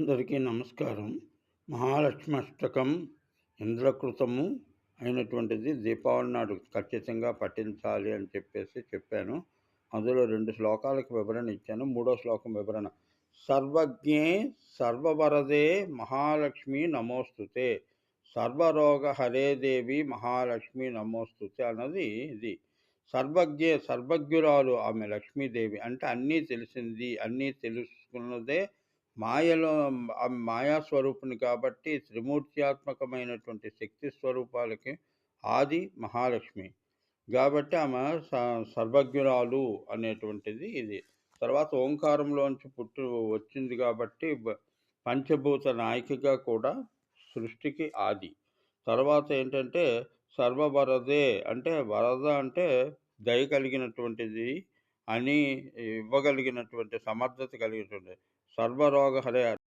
అందరికీ నమస్కారం. మహాలక్ష్మి అష్టకం ఇంద్రకృతము అయినటువంటిది దీపావళి నాడు ఖచ్చితంగా పఠించాలి అని చెప్పేసి చెప్పాను. అందులో రెండు శ్లోకాలకు వివరణ ఇచ్చాను. మూడో శ్లోకం వివరణ. సర్వజ్ఞే సర్వవరదే మహాలక్ష్మి నమోస్తుతే. సర్వరోగ హరే దేవి మహాలక్ష్మి నమోస్తుతే అన్నది ఇది. సర్వజ్ఞే సర్వజ్ఞురాలు ఆమె లక్ష్మీదేవి అంటే అన్నీ తెలిసింది అన్నీ తెలుసుకున్నదే మాయలో మాయాస్వరూపుని మాయా స్వరూపుని కాబట్టి త్రిమూర్త్యాత్మకమైనటువంటి శక్తి స్వరూపాలకి ఆది మహాలక్ష్మి. కాబట్టి ఆమె స- సర్వజ్ఞురాలు అనేటువంటిది ఇది. తర్వాత ఓంకారంలోంచి పుట్టి వచ్చింది కాబట్టి పంచభూత నాయకిగా కూడా సృష్టికి ఆది. తర్వాత ఏంటంటే సర్వవరదే అంటే వరద అంటే దయ కలిగినటువంటిది అని ఇవ్వగలిగినటువంటి సమర్థత కలిగినటువంటి సర్వరోగ హరే